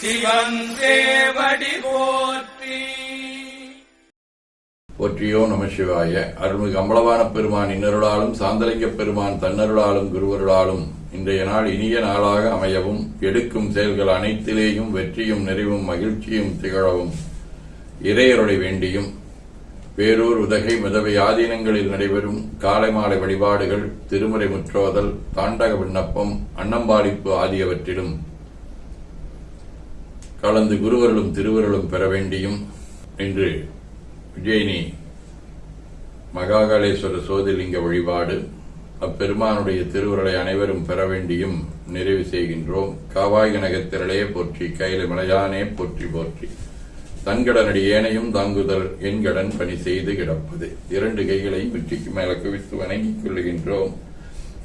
சிவன் தேவடி போற்றி. போற்றியோ நம சிவாய. அருள்மிகு அம்பளவான பெருமான் இன்னருளாலும் சாந்தலிங்க பெருமான் தன்னருளாலும் குருவருளாலும் இன்றைய நாள் இனிய நாளாக அமையவும் எடுக்கும் செயல்கள் அனைத்திலேயும் வெற்றியும் நிறைவும் மகிழ்ச்சியும் திகழவும். இறையருளை வேண்டியும் வேறூர் உதகை மிதவை ஆதீனங்களில் நடைபெறும் காலை மாலை வழிபாடுகள் திருமுறை முற்றோதல் தாண்டக விண்ணப்பம் அன்னம்பாடிப்பு ஆகியவற்றிலும் கலந்து குருவர்களும் திருவருளும் பெற வேண்டியும் இன்று விஜயினி மகாகாலேஸ்வர சோதிலிங்க வழிபாடு அப்பெருமானுடைய திருவுருளை அனைவரும் பெற வேண்டியும் நிறைவு செய்கின்றோம். காவாய் கனகத்திரளே போற்றி கையில மலையானே போற்றி போற்றி. தன்கடனடி ஏனையும் தாங்குதல் என்கடன் பணி செய்து கிடப்பது. இரண்டு கைகளையும் வெற்றிக்கு மேல குவித்து வணங்கிக் கொள்ளுகின்றோம்.